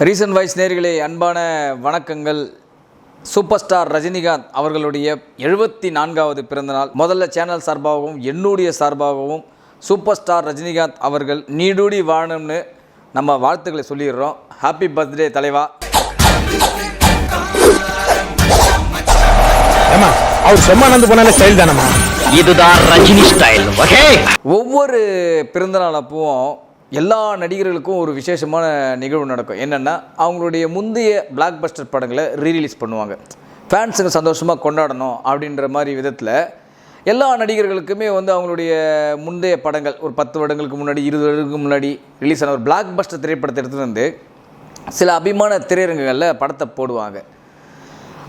Recent voice நேர்களே அன்பான வணக்கங்கள். சூப்பர் ஸ்டார் ரஜினிகாந்த் அவர்களுடைய எழுபத்தி நான்காவது பிறந்தநாள். முதல்ல சேனல் சார்பாகவும் என்னுடைய சார்பாகவும் சூப்பர் ஸ்டார் ரஜினிகாந்த் அவர்கள் நீடூடி வாழணும்னு நம்ம வாழ்த்துக்களை சொல்லிடுறோம். ஹாப்பி பர்த்டே தலைவா. ஏமா அவர் சும்மா நடந்து போனாலே ஸ்டைல் தானம்மா? இதுதான் ரஜினி ஸ்டைல் ஓகே ஒவ்வொரு பிறந்தநாள் அப்பவும் எல்லா நடிகர்களுக்கும் ஒரு விசேஷமான நிகழ்வு நடக்கும். என்னென்னா அவங்களுடைய முந்தைய பிளாக் பஸ்டர் படங்களை ரீரிலீஸ் பண்ணுவாங்க. ஃபேன்ஸுங்க சந்தோஷமாக கொண்டாடணும் அப்படின்ற மாதிரி விதத்தில் எல்லா நடிகர்களுக்குமே வந்து அவங்களுடைய முந்தைய படங்கள் ஒரு பத்து வருடங்களுக்கு முன்னாடி இருபது வருடங்களுக்கு முன்னாடி ரிலீஸ் ஆன ஒரு பிளாக் பஸ்டர் திரைப்படத்தை எடுத்துகிட்டு வந்து சில அபிமான திரையரங்குகளில் படத்தை போடுவாங்க.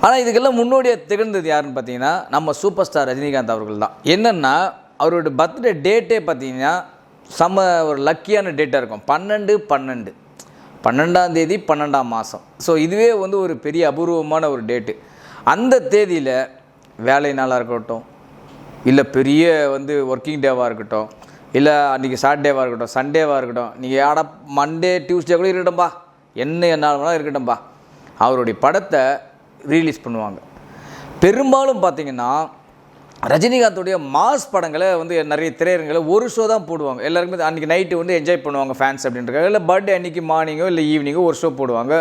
ஆனால் இதுக்கெல்லாம் முன்னோடியாக திகழ்ந்தது யாருன்னு பார்த்தீங்கன்னா நம்ம சூப்பர் ஸ்டார் ரஜினிகாந்த் அவர்கள் தான். என்னென்னா அவரோட பர்த்டே டேட்டே பார்த்தீங்கன்னா செம்ம ஒரு லக்கியான டேட்டாக இருக்கும். பன்னெண்டு பன்னெண்டு. பன்னெண்டாம் தேதி பன்னெண்டாம் மாதம் ஸோ இதுவே வந்து ஒரு பெரிய அபூர்வமான ஒரு டேட்டு அந்த தேதியில் வேலை நாளாக இருக்கட்டும். இல்லை பெரிய வந்து ஒர்க்கிங் டேவாக இருக்கட்டும். இல்லை அன்றைக்கி சாட்டர்டேவாக இருக்கட்டும் சண்டேவாக இருக்கட்டும். நீங்கள் ஆட மண்டே டியூஸ்டே கூட இருக்கட்டும்பா. என்ன நாள் இருக்கட்டும்பா. அவருடைய படத்தை ரீலீஸ் பண்ணுவாங்க. பெரும்பாலும் பார்த்தீங்கன்னா ரஜினிகாந்தோடைய மாஸ் படங்களை வந்து நிறைய திரையரங்களை ஒரு ஷோ தான் போடுவாங்க. எல்லாருக்குமே அன்றைக்கி நைட்டு வந்து என்ஜாய் பண்ணுவாங்க ஃபேன்ஸ் அப்படின்றக்காக இல்லை பர்த்டே அன்றைக்கி மார்னிங்கோ இல்லை ஈவினிங்கோ ஒரு ஷோ போடுவாங்க.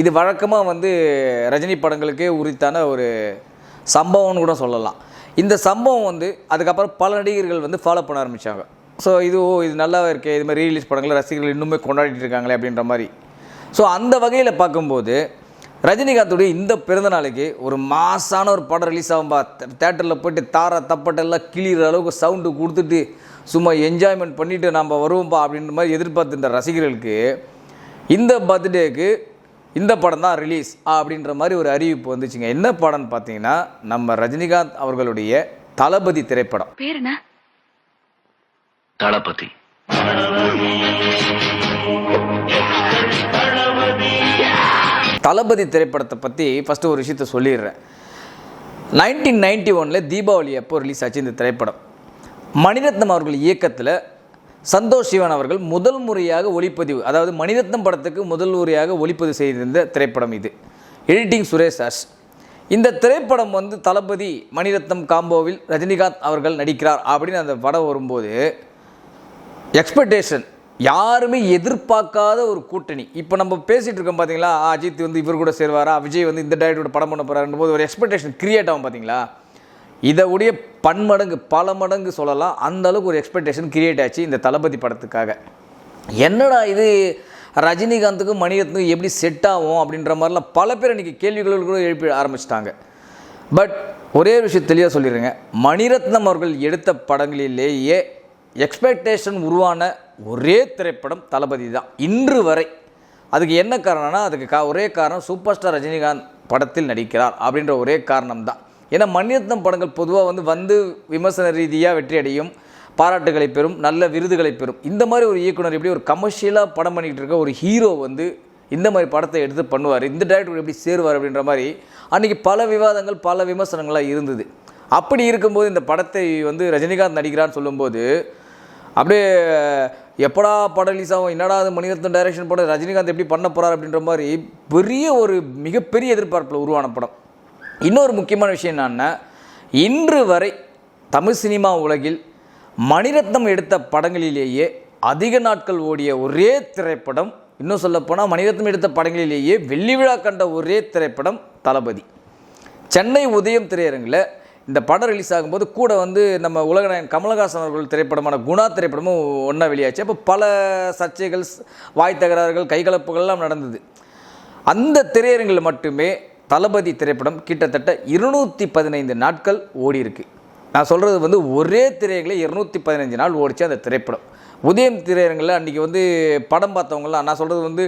இது வழக்கமாக வந்து ரஜினி படங்களுக்கே உரித்தான ஒரு சம்பவம்னு கூட சொல்லலாம். இந்த சம்பவம் வந்து அதுக்கப்புறம் பல நடிகர்கள் வந்து ஃபாலோ பண்ண ஆரம்பித்தாங்க ஸோ இது ஓ இது நல்லா இருக்கே இது மாதிரி ரீலீஸ் படங்களை ரசிகர்கள் இன்னுமே கொண்டாடிட்டு இருக்காங்களே அப்படின்ற மாதிரி. ஸோ அந்த வகையில் பார்க்கும்போது ரஜினிகாந்துடைய இந்த பிறந்த நாளைக்கு ஒரு மாசான ஒரு படம் ரிலீஸ் ஆகும்பா. தேட்டரில் போயிட்டு தார தப்பட்டெல்லாம் கிளிகிற அளவுக்கு சவுண்டு கொடுத்துட்டு சும்மா என்ஜாய்மெண்ட் பண்ணிவிட்டு நம்ம வருவோம்பா அப்படின்ற மாதிரி எதிர்பார்த்துருந்த ரசிகர்களுக்கு இந்த பர்த்டேக்கு இந்த படம் தான் ரிலீஸ் அப்படின்ற மாதிரி ஒரு அறிவிப்பு வந்துச்சுங்க. என்ன படம்னு பார்த்தீங்கன்னா நம்ம ரஜினிகாந்த் அவர்களுடைய தளபதி திரைப்படம். பேர் என்ன? தளபதி. தளபதி திரைப்படத்தை பற்றி ஃபஸ்ட்டு ஒரு விஷயத்த சொல்லிடுறேன். நைன்டீன் நைன்டி ஒனில் தீபாவளி அப்போ ரிலீஸ் ஆச்சு இந்த திரைப்படம். மணிரத்னம் அவர்கள் இயக்கத்தில் சந்தோஷ் சிவன் அவர்கள் முதல் முறையாக ஒளிப்பதிவு அதாவது மணிரத்னம் படத்துக்கு முதல் முறையாக ஒளிப்பதிவு செய்திருந்த திரைப்படம் இது. எடிட்டிங் சுரேஷ் அஸ் இந்த திரைப்படம் வந்து தளபதி மணிரத்னம் காம்போவில் ரஜினிகாந்த் அவர்கள் நடிக்கிறார் அப்படின்னு அந்த படம் வரும்போது எக்ஸ்பெக்டேஷன் யாருமே எதிர்பார்க்காத ஒரு கூட்டணி. இப்போ நம்ம பேசிகிட்டு இருக்கோம் பார்த்தீங்களா ஆ, அஜித் வந்து இவர் கூட சேருவாரா? விஜய் வந்து இந்த டேரக்டரோட படம் பண்ண போகிறாருன்ற போது ஒரு எக்ஸ்பெக்டேஷன் கிரியேட் ஆகும் பார்த்தீங்களா இதை உடைய பன்மடங்கு பல மடங்கு சொல்லலாம். அந்த அளவுக்கு ஒரு எக்ஸ்பெக்டேஷன் கிரியேட் ஆச்சு இந்த தளபதி படத்துக்காக. என்னடா இது? ரஜினிகாந்துக்கும் மணிரத்னுக்கும் எப்படி செட் ஆகும் அப்படின்ற மாதிரிலாம் பல பேர் இன்றைக்கி கேள்விகள் கூட எழுப்பி ஆரம்பிச்சிட்டாங்க. பட் ஒரே விஷயம் தெளிவாக சொல்லிடுறேங்க. மணிரத்னம் அவர்கள் எடுத்த படங்களிலேயே எக்ஸ்பெக்டேஷன் உருவான ஒரே திரைப்படம் தளபதி தான். இன்று வரை அதுக்கு என்ன காரணம்னா அதுக்கு கா ஒரே காரணம் சூப்பர் ஸ்டார் ரஜினிகாந்த் படத்தில் நடிக்கிறார் அப்படின்ற ஒரே காரணம் தான். ஏன்னா மணிரத்னம் படங்கள் பொதுவாக வந்து வந்து விமர்சன ரீதியாக வெற்றி அடையும் பாராட்டுகளை பெறும் நல்ல விருதுகளை பெறும். இந்த மாதிரி ஒரு இயக்குனர் எப்படி ஒரு கமர்ஷியலாக படம் பண்ணிக்கிட்டு இருக்க ஒரு ஹீரோ வந்து இந்த மாதிரி படத்தை எடுத்து பண்ணுவார் இந்த டேரக்டர் எப்படி சேருவார் அப்படின்ற மாதிரி அன்றைக்கி பல விவாதங்கள் பல விமர்சனங்களாக இருந்தது. அப்படி இருக்கும்போது இந்த படத்தை வந்து ரஜினிகாந்த் நடிக்கிறான்னு சொல்லும்போது அப்படியே எப்படா படம் ரிலீஸ் ஆகும் என்னடா அது மணிரத்னம் டைரக்ஷன் படம் ரஜினிகாந்த் எப்படி பண்ண போகிறார் அப்படின்ற மாதிரி பெரிய ஒரு மிகப்பெரிய எதிர்பார்ப்பில் உருவான படம். இன்னொரு முக்கியமான விஷயம் என்னன்னா இன்று வரை தமிழ் சினிமா உலகில் மணிரத்னம் எடுத்த படங்களிலேயே அதிக நாட்கள் ஓடிய ஒரே திரைப்படம் இன்னும் சொல்லப்போனால் மணிரத்னம் எடுத்த படங்களிலேயே வெள்ளி விழா கண்ட ஒரே திரைப்படம் தளபதி. சென்னை உதயம் திரையரங்கில் இந்த படம் ரிலீஸ் ஆகும்போது கூட வந்து நம்ம உலகநாயகன் கமலஹாசன் அவர்கள் திரைப்படமான குணா திரைப்படமும் ஒன்றா வெளியாச்சு. அப்போ பல சர்ச்சைகள் ஸ்- வாய் தகராறுகள் கைகலப்புகள்லாம் நடந்தது. அந்த திரையரங்கில் மட்டுமே தளபதி திரைப்படம் கிட்டத்தட்ட இருநூற்றி பதினைந்து நாட்கள் ஓடி இருக்கு நான் சொல்கிறது வந்து ஒரே திரையரங்கில் இருநூற்றி பதினைஞ்சு நாள் ஓடிச்சு அந்த திரைப்படம். உதயம் திரையரங்கில் அன்றைக்கி வந்து படம் பார்த்தவங்களாம் நான் சொல்கிறது வந்து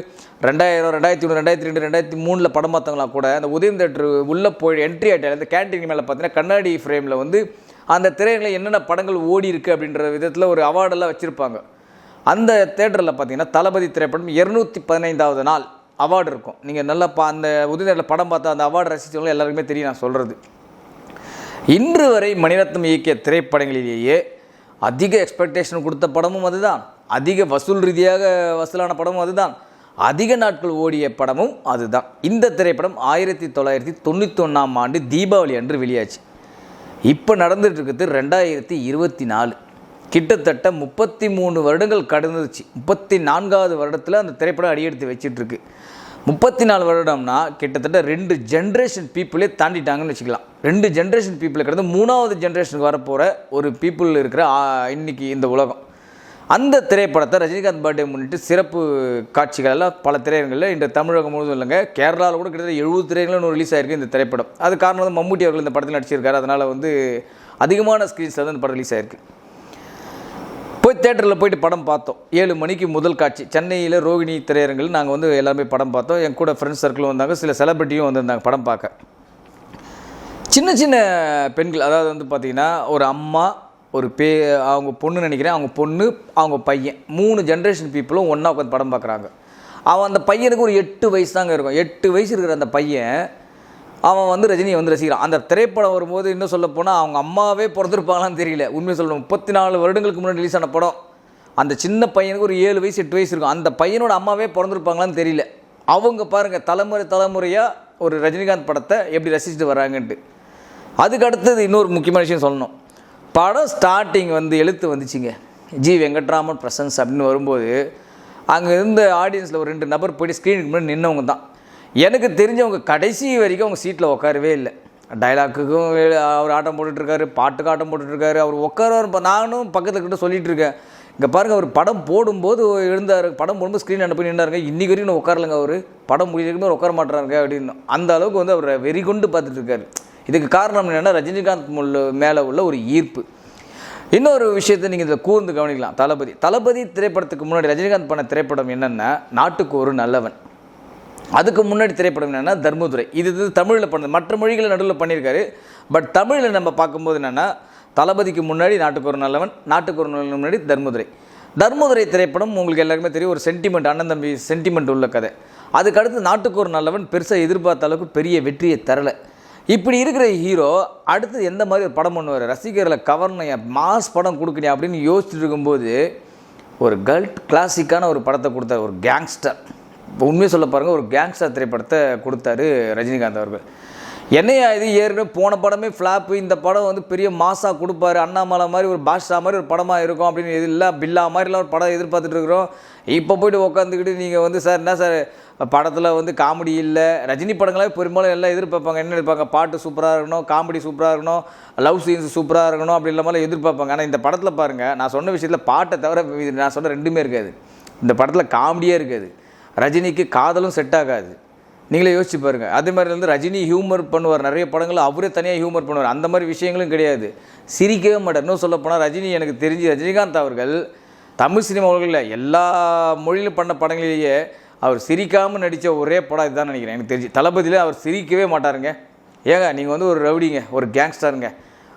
ரெண்டாயிரம் ரெண்டாயிரத்தி ஒன்று ரெண்டாயிரத்தி ரெண்டு ரெண்டாயிரத்தி மூணில் படம் பார்த்தவங்களாம் கூட அந்த உதயம் தேட்டர் உள்ளே போய் என்ட்ரி ஆகிட்டால் அந்த கேன்டீன் மேலே பார்த்தீங்கன்னா கண்ணாடி ஃப்ரேமில் வந்து அந்த திரையரங்கில் என்னென்ன படங்கள் ஓடி இருக்குது அப்படின்ற விதத்தில் ஒரு அவார்டெல்லாம் வச்சுருப்பாங்க. அந்த தேட்டரில் பார்த்தீங்கன்னா தளபதி திரைப்படம் இரநூத்தி பதினைந்தாவது நாள் அவார்டு இருக்கும். நீங்கள் நல்லா பா அந்த உதயநேரில் படம் பார்த்தா அந்த அவார்டு ரசித்தவங்களும் எல்லாருக்குமே தெரியும் நான் சொல்கிறது இன்று வரை மணிரத்னம் இயக்கிய திரைப்படங்களிலேயே அதிக எக்ஸ்பெக்டேஷன் கொடுத்த படமும் அதுதான். அதிக வசூல் ரீதியாக வசூலான படமும் அதுதான். அதிக நாட்கள் ஓடிய படமும் அதுதான். இந்த திரைப்படம் ஆயிரத்தி தொள்ளாயிரத்தி தொண்ணூற்றி ஒன்றாம் ஆண்டு தீபாவளி அன்று வெளியாச்சு. இப்போ நடந்துகிட்டு இருக்குது ரெண்டாயிரத்தி இருபத்தி நாலு. கிட்டத்தட்ட முப்பத்தி மூணு வருடங்கள் கடந்துச்சு முப்பத்தி நான்காவது வருடத்தில் அந்த திரைப்படம் அடியெடுத்து வச்சுட்டுருக்கு. முப்பத்தி நாலு வருடம்னா கிட்டத்தட்ட ரெண்டு ஜென்ரேஷன் பீப்புளே தாண்டிட்டாங்கன்னு வச்சுக்கலாம். ரெண்டு ஜென்ரேஷன் பீப்புளை கிடந்து மூணாவது ஜென்ரேஷனுக்கு வரப்போகிற ஒரு பீப்புள் இருக்கிற இன்னைக்கு இந்த உலகம். அந்த திரைப்படத்தை ரஜினிகாந்த் பர்த்டே முன்னிட்டு சிறப்பு காட்சிகளெல்லாம் பல திரையரங்களில் இன்று தமிழகம் முழுவதும் இல்லைங்க கேரளாவில் கூட கிட்டத்தட்ட எழுபது திரையரங்களும் ரிலீஸ் ஆயிருக்கு இந்த திரைப்படம். அது காரணம் வந்து மம்முட்டி அவர்கள் இந்த படத்தில் நடிச்சிருக்காரு. அதனால் வந்து அதிகமான ஸ்க்ரீன்ஸ் வந்து இந்த படம் ரிலீஸ் ஆயிருக்கு. போய் தேட்டரில் போயிட்டு படம் பார்த்தோம். ஏழு மணிக்கு முதல் காட்சி. சென்னையில் ரோகிணி திரையரங்கில் நாங்கள் வந்து எல்லாருமே படம் பார்த்தோம். என் கூட ஃப்ரெண்ட்ஸ் சர்க்கிளும் வந்தாங்க. சில செலிபிரிட்டியும் வந்திருந்தாங்க படம் பார்க்க. சின்ன சின்ன பெண்கள் அதாவது வந்து பார்த்திங்கன்னா ஒரு அம்மா ஒரு பே அவங்க பொண்ணு நினைக்கிறேன். அவங்க பொண்ணு அவங்க பையன். மூணு ஜென்ரேஷன் பீப்புளும் ஒன்றா உட்காந்து படம் பார்க்குறாங்க. அவன் அந்த பையனுக்கு ஒரு எட்டு வயசு தாங்க இருக்கும். எட்டு வயசு இருக்கிற அந்த பையன் அவன் வந்து ரஜினியை வந்து ரசிக்கிறான். அந்த திரைப்படம் வரும்போது இன்னும் சொல்ல போனால் அவங்க அம்மாவே பிறந்திருப்பாங்களான்னு தெரியல. உண்மையை சொல்லணும். முப்பத்தி நாலு வருடங்களுக்கு முன்னாடி ரிலீஸ் ஆன படம். அந்த சின்ன பையனுக்கு ஒரு ஏழு வயசு எட்டு வயசு இருக்கும். அந்த பையனோட அம்மாவே பிறந்திருப்பாங்களான்னு தெரியல. அவங்க பாருங்கள் தலைமுறை தலைமுறையாக ஒரு ரஜினிகாந்த் படத்தை எப்படி ரசிச்சுட்டு வராங்கன்ட்டு. அதுக்கு அடுத்தது இன்னொரு முக்கியமான விஷயம் சொல்லணும். படம் ஸ்டார்டிங் வந்து எழுத்து வந்துச்சுங்க. ஜி வெங்கட்ராமன் பிரசன்ஸ் அப்படின்னு வரும்போது அங்கே இருந்த ஆடியன்ஸில் ஒரு ரெண்டு நபர் போய்ட்டு ஸ்க்ரீனுக்கு முன்னாடி நின்னவங்க தான். எனக்கு தெரிஞ்சவங்க கடைசி வரைக்கும் அவங்க சீட்டில் உட்காரவே இல்லை. டைலாக்குக்கும் அவர் ஆட்டம் போட்டுட்ருக்காரு பாட்டுக்கு ஆட்டம் போட்டுட்ருக்காரு அவர் உட்கார நானும் பக்கத்தில் கிட்ட சொல்லிட்டு இருக்கேன் இங்கே பாருங்கள் அவர் படம் போடும்போது எழுந்தார் படம் போடும்போது ஸ்க்ரீன் அனுப்பி நின்றாருங்க இன்றைக்கி வரைக்கும் நான் உட்காரலங்க அவர். படம் முடிஞ்சிருக்குமே உட்கார மாட்டுறாருங்க அப்படின்னு. அந்த அளவுக்கு வந்து அவர் வெறி கொண்டு பார்த்துட்ருக்காரு. இதுக்கு காரணம் என்னென்னா ரஜினிகாந்த் மேலே உள்ள ஒரு ஈர்ப்பு. இன்னொரு விஷயத்தை நீங்கள் இதில் கூர்ந்து கவனிக்கலாம். தளபதி. தளபதி திரைப்படத்துக்கு முன்னாடி ரஜினிகாந்த் பண்ண திரைப்படம் என்னென்னா நாட்டுக்கு ஒரு நல்லவன். அதுக்கு முன்னாடி திரைப்படம் என்னென்னா தர்மதுரை. இது இது தமிழில் பண்ணது மற்ற மொழிகளை நடுவில் பண்ணியிருக்காரு. பட் தமிழில் நம்ம பார்க்கும்போது என்னென்னா தளபதிக்கு முன்னாடி நாட்டுக்கு ஒரு நல்லவன் நாட்டுக்கு ஒரு நல்லவன் முன்னாடி தர்மதுரை. தர்மதுரை திரைப்படம் உங்களுக்கு எல்லாருக்குமே தெரியும் ஒரு சென்டிமெண்ட் அண்ணன் தம்பி சென்டிமெண்ட் உள்ள கதை. அதுக்கடுத்து நாட்டுக்கு ஒரு நல்லவன் பெருசாக எதிர்பார்த்த அளவுக்கு பெரிய வெற்றியை தரலை. இப்படி இருக்கிற ஹீரோ அடுத்து எந்த மாதிரி ஒரு படம் பண்ணுவார்? ரசிகர்களை கவர்னையா மாஸ் படம் கொடுக்கணும் அப்படின்னு யோசிச்சுட்டு இருக்கும்போது ஒரு கல்ட் கிளாசிக்கான ஒரு படத்தை கொடுத்தார் ஒரு கேங்ஸ்டர் உண்மையை சொல்ல பாருங்கள் ஒரு கேங்ஸ்டர் திரைப்படத்தை கொடுத்தாரு ரஜினிகாந்த் அவர்கள். என்னையா இது ஏற்கனவே போன படமே ஃப்ளாப்பு இந்த படம் வந்து பெரிய மாசாக கொடுப்பாரு அண்ணாமலை மாதிரி ஒரு பாஷா மாதிரி ஒரு படமாக இருக்கும் அப்படின்னு இது இல்லை பில்லா மாதிரிலாம் ஒரு படம் எதிர்பார்த்துட்டு இருக்கிறோம். இப்போ போயிட்டு உட்காந்துக்கிட்டு நீங்கள் வந்து சார் என்ன சார் படத்தில் வந்து காமெடி இல்லை ரஜினி படங்களே பெரும்பாலும் எல்லாம் எதிர்பார்ப்பாங்க. என்ன எதிர்ப்பாங்க பாட்டு சூப்பராக இருக்கணும் காமெடி சூப்பராக இருக்கணும் லவ் சீன்ஸ் சூப்பராக இருக்கணும் அப்படி இல்லாமல் எதிர்பார்ப்பாங்க. ஆனால் இந்த படத்தில் பாருங்கள் நான் சொன்ன விஷயத்தில் பாட்டை தவிர இது நான் சொன்ன ரெண்டுமே இருக்காது. இந்த படத்தில் காமெடியே இருக்காது. ரஜினிக்கு காதலும் செட் ஆகாது. நீங்களே யோசிச்சு பாருங்கள் அதே மாதிரி வந்து ரஜினி ஹியூமர் பண்ணுவார். நிறைய படங்கள் அவரே தனியாக ஹியூமர் பண்ணுவார். அந்த மாதிரி விஷயங்களும் கிடையாது. சிரிக்கவே மாட்டார். இன்னும் சொல்ல போனால் ரஜினி எனக்கு தெரிஞ்சு ரஜினிகாந்த் அவர்கள் தமிழ் சினிமாவில் எல்லா மொழியிலும் பண்ண படங்களிலேயே அவர் சிரிக்காமல் நடித்த ஒரே படம் இதுதான் நினைக்கிறேன். எனக்கு தெரிஞ்சு. தளபதியில் அவர் சிரிக்கவே மாட்டாருங்க. ஏங்க நீங்கள் வந்து ஒரு ரவுடிங்க ஒரு கேங்ஸ்டருங்க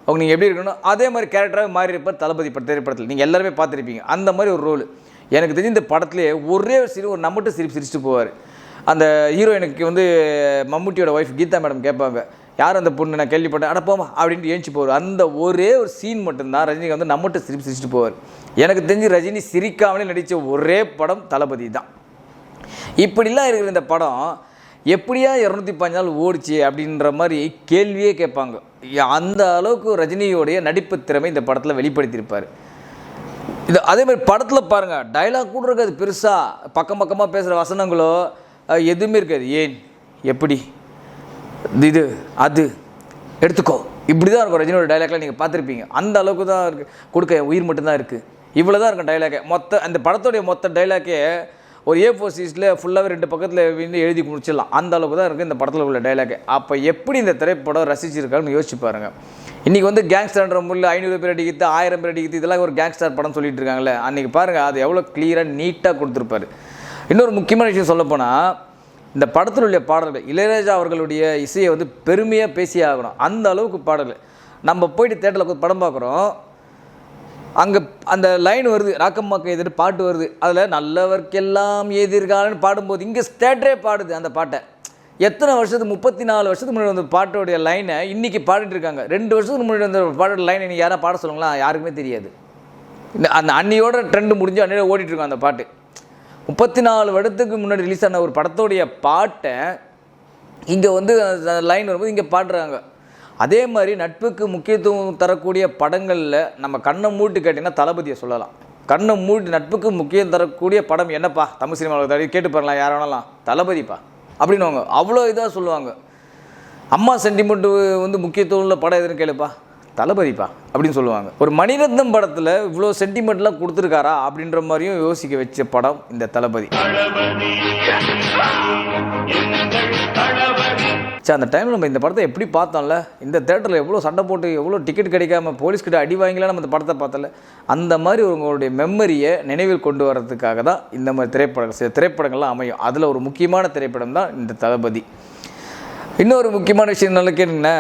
அவங்க நீங்கள் எப்படி இருக்கணும் அதே மாதிரி கேரக்டராக மாறி இருப்பார் தளபதி பட திரைப்படத்தில். நீங்கள் எல்லாருமே பார்த்துருப்பீங்க. அந்த மாதிரி ஒரு ரோல் எனக்கு தெரிஞ்சு இந்த படத்துலேயே ஒரே ஒரு சிரி ஒரு நம்மட்டு சிரிப்பு சிரிச்சுட்டு போவார். அந்த ஹீரோயினுக்கு வந்து மம்முட்டியோட ஒய்ஃப் கீதா மேடம் கேட்பாங்க யார் அந்த பொண்ணு? நான் கேள்விப்பட்டேன். அட போமா அப்படின்ட்டு ஏஞ்சி போவார். அந்த ஒரே ஒரு சீன் மட்டும்தான் ரஜினிக்கு வந்து நம்மட்டு சிரிப்பு சிரிச்சுட்டு போவார். எனக்கு தெரிஞ்சு ரஜினி சிரிக்காமலே நடித்த ஒரே படம் தளபதி தான். இப்படிலாம் இருக்கிற இந்த படம் எப்படியா இரநூத்தி பாஞ்சு நாள் ஓடிச்சு அப்படின்ற மாதிரி கேள்வியே கேட்பாங்க. அந்த அளவுக்கு ரஜினியோடைய நடிப்பு திறமை இந்த படத்தில் வெளிப்படுத்தியிருப்பார். இது அதே மாதிரி படத்தில் பாருங்கள் டைலாக் கூட இருக்காது பெருசாக பக்கம் பக்கமாக பேசுகிற வசனங்களோ எதுவுமே இருக்காது. ஏன்? எப்படி? இது அது. எடுத்துக்கோ. இப்படி தான் இருக்கும் ரஜினியோட டைலாக்லாம் நீங்கள் பார்த்துருப்பீங்க. அந்த அளவுக்கு தான் இருக்குது கொடுக்க உயிர் மட்டும்தான் இருக்குது இவ்வளோ தான் இருக்கும் டைலாக்கே மொத்த அந்த படத்துடைய மொத்த டைலாக்கே ஒரு ஏ ஃபோர் சீஸில் ஃபுல்லாகவே ரெண்டு பக்கத்தில் எழுதி முடிச்சிடலாம். அந்த அளவுக்கு தான் இருக்குது இந்த படத்தில் உள்ள டைலாக் அப்போ எப்படி இந்த திரைப்படம் ரசிச்சிருக்காருன்னு யோசிச்சு பாருங்கள் இன்றைக்கி வந்து கேங்ஸ்டர்ன்ற முள்ள ஐநூறு பேர் அடிக்கிறது ஆயிரம் பேர் அடிக்கிறது இதெல்லாம் ஒரு கேங்ஸ்டர் படம் சொல்லிட்டு இருக்காங்களே அன்றைக்கி பாருங்கள் அது எவ்வளோ கிளியராக நீட்டாக கொடுத்துருப்பாரு. இன்னொரு முக்கியமான விஷயம் சொல்லப்போனால் இந்த படத்தில் உள்ள பாடல்கள் இளையராஜா அவர்களுடைய இசையை வந்து பெருமையாக பேசியே ஆகணும். அந்த அளவுக்கு பாடல்கள். நம்ம போயிட்டு தேட்டரில் படம் பார்க்குறோம். அங்கே அந்த லைன் வருது ராக்கம்மாக்கு எதிர்த்து பாட்டு வருது. அதில் நல்லவர்க்கெல்லாம் எதிர்காலன்னு பாடும்போது இங்கே ஸ்டேட்டரே பாடுது அந்த பாட்டை. எத்தனை வருஷத்துக்கு முப்பத்தி நாலு வருஷத்துக்கு முன்னாடி வந்த பாட்டோடைய லைனை இன்றைக்கி பாடிட்டு இருக்காங்க. ரெண்டு வருஷத்துக்கு முன்னாடி வந்த பாட்டோட லைனை நீங்கள் யாராவது பாட சொல்லுங்களா? யாருக்குமே தெரியாது. இந்த அந்த அன்னியோட ட்ரெண்டு முடிஞ்சு அன்னையோட ஓடிட்டுருக்கோம் அந்த பாட்டு. முப்பத்தி நாலு வருடத்துக்கு முன்னாடி ரிலீஸ் ஆன ஒரு படத்தோடைய பாட்டை இங்கே வந்து லைன் வரும்போது இங்கே பாடுறாங்க. அதே மாதிரி நட்புக்கு முக்கியத்துவம் தரக்கூடிய படங்களில் நம்ம கண்ணை மூட்டு கேட்டிங்கன்னா தளபதியை சொல்லலாம். கண்ணை மூட்டு நட்புக்கு முக்கியம் தரக்கூடிய படம் என்னப்பா? தமிழ் சினிமாவில் தடவை கேட்டு பாருலாம் யார் வேணாலாம். தளபதிப்பா. அப்படின்னுவாங்க. அவ்வளோ இதாக சொல்லுவாங்க. அம்மா சென்டிமெண்ட்டு வந்து முக்கியத்துவம் உள்ள படம் எதுன்னு கேளுப்பா. தளபதிப்பா அப்படின்னு சொல்லுவாங்க. ஒரு மணிரத்னம் படத்தில் இவ்வளோ சென்டிமெண்ட்லாம் கொடுத்துருக்காரா? அப்படின்ற மாதிரியும் யோசிக்க வச்ச படம் இந்த தளபதி? சரி அந்த டைமில் நம்ம இந்த படத்தை எப்படி பார்த்தோம்ல? இந்த தேட்டரில் எவ்வளோ சண்டை போட்டு எவ்வளோ டிக்கெட் கிடைக்காம போலீஸ்கிட்ட அடி வாங்கிலாம் நம்ம இந்த படத்தை பார்த்தல அந்த மாதிரி உங்களுடைய மெமரியை நினைவில் கொண்டு வரதுக்காக தான் இந்த மாதிரி திரைப்படங்கள் சில திரைப்படங்கள்லாம் அமையும். அதில் ஒரு முக்கியமான திரைப்படம் தான் இந்த தளபதி. இன்னொரு முக்கியமான விஷயம் நல்லா கேட்டிங்கன்னா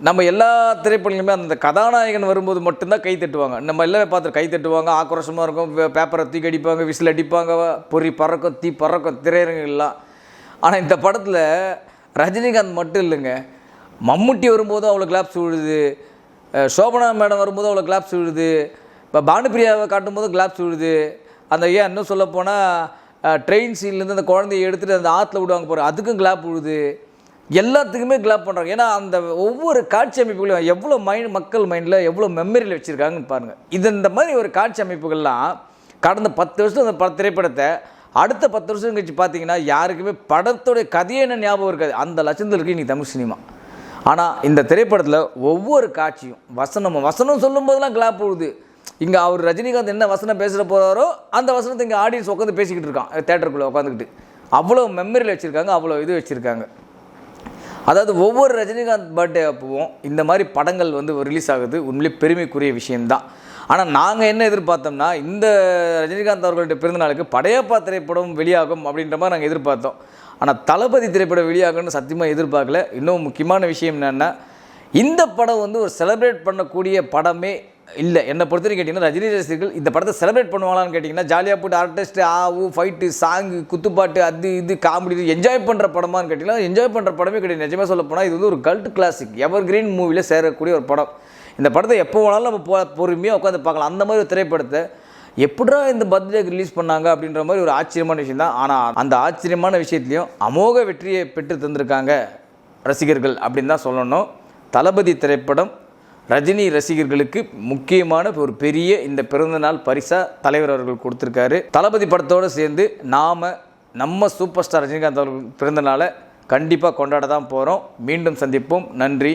நம்ம எல்லா திரைப்படங்களுமே அந்த கதாநாயகன் வரும்போது மட்டும்தான் கை தட்டுவாங்க. நம்ம எல்லாமே பார்த்து கை தட்டுவாங்க ஆக்ரோஷமாக இருக்கும் பேப்பரை தூக்கி அடிப்பாங்க விசில் அடிப்பாங்க பொறி பறக்கும் தீ பறக்கும் திரையரங்கெல்லாம் ஆனால் இந்த படத்தில் ரஜினிகாந்த் மட்டும் இல்லைங்க. மம்முட்டி வரும்போது அவ்வளோ கிளாப்ஸ் விழுது. சோபனா மேடம் வரும்போது அவ்வளோ கிளாப்ஸ் விழுது. இப்போ பானுப்பிரியாவை காட்டும்போது கிளாப்ஸ் விழுது. அந்த ஏன் இன்னும் சொல்லப்போனால் ட்ரெயின் சீன்லேருந்து அந்த குழந்தைய எடுத்துகிட்டு அந்த ஆற்றுல விடுவாங்க போகிற அதுக்கும் கிளாப் விழுது. எல்லாத்துக்குமே கிளாப் பண்ணுறாங்க ஏன்னா அந்த ஒவ்வொரு காட்சி அமைப்புகளையும் எவ்வளோ மைண்ட் மக்கள் மைண்டில் எவ்வளோ மெமரியில் வச்சுருக்காங்கன்னு பாருங்கள் இது இந்த மாதிரி ஒரு காட்சி அமைப்புகள்லாம் கடந்த பத்து வருஷம் அந்த பட திரைப்படத்தை அடுத்த பத்து வருஷம் கழிச்சு பார்த்தீங்கன்னா யாருக்குமே படத்தோடைய கதையே என்ன ஞாபகம் இருக்காது. அந்த லட்சத்தில் இருக்கு இன்னைக்கு தமிழ் சினிமா. ஆனால் இந்த திரைப்படத்தில் ஒவ்வொரு காட்சியும் வசனம் வசனம் சொல்லும் போதெல்லாம் கிளாப் போகுது இங்கே அவர் ரஜினிகாந்த் என்ன வசனம் பேசுகிற போகிறாரோ அந்த வசனத்தை இங்கே ஆடியன்ஸ் உட்காந்து பேசிக்கிட்டு இருக்கான் தேட்டருக்குள்ளே உட்காந்துக்கிட்டு அவ்வளோ மெமரியில் வச்சுருக்காங்க அவ்வளோ இது வச்சுருக்காங்க. அதாவது ஒவ்வொரு ரஜினிகாந்த் பர்த்டே அப்பவும் இந்த மாதிரி படங்கள் வந்து ரிலீஸ் ஆகுது. உண்மையிலே பெருமைக்குரிய விஷயம்தான். ஆனால் நாங்கள் என்ன எதிர்பார்த்தோம்னா இந்த ரஜினிகாந்த் அவர்களுடைய பிறந்தநாளுக்கு படையப்பா திரைப்படம் வெளியாகும் அப்படின்ற மாதிரி நாங்கள் எதிர்பார்த்தோம். ஆனால் தளபதி திரைப்படம் வெளியாகும்னு சத்தியமாக எதிர்பார்க்கல. இன்னும் முக்கியமான விஷயம் என்னென்னா இந்த படம் வந்து ஒரு செலிப்ரேட் பண்ணக்கூடிய படமே இல்லை. என்னை பொறுத்த வரைக்கும் கேட்டிங்கன்னா ரஜினி ரசிகர்கள் இந்த படத்தை செலிப்ரேட் பண்ணுவாங்களான்னு கேட்டிங்கன்னா ஜாலியாக போட்டு ஆர்டிஸ்ட் ஆவு ஃபைட்டு சாங்கு குத்துப்பாட்டு அது இது காமெடி என்ஜாய் பண்ணுற படமான்னு கேட்டிங்கன்னா என்ஜாய் பண்ணுற படமே கிடையாது. நிஜமாக சொல்ல போனால் இது வந்து ஒரு கல்ட் கிளாசிக் எவர் கிரீன் மூவியில் சேரக்கூடிய ஒரு படம். இந்த படத்தை எப்போ வேணாலும் நம்ம போ பொறுமையாக உட்காந்து பார்க்கலாம். அந்த மாதிரி ஒரு திரைப்படத்தை எப்படா இந்த பர்த்டேக்கு ரிலீஸ் பண்ணாங்க அப்படின்ற மாதிரி ஒரு ஆச்சரியமான விஷயம் தான். ஆனால் அந்த ஆச்சரியமான விஷயத்துலையும் அமோக வெற்றியை பெற்று தந்திருக்காங்க ரசிகர்கள் அப்படின்னு தான் சொல்லணும். தளபதி திரைப்படம் ரஜினி ரசிகர்களுக்கு முக்கியமான ஒரு பெரிய இந்த பிறந்தநாள் பரிசாக தலைவர் அவர்கள் கொடுத்துருக்காரு. தளபதி படத்தோடு சேர்ந்து நாம் நம்ம சூப்பர் ஸ்டார் ரஜினிகாந்த் அவர்கள் பிறந்தநாளை கண்டிப்பாக கொண்டாட தான் போகிறோம் மீண்டும் சந்திப்போம். நன்றி.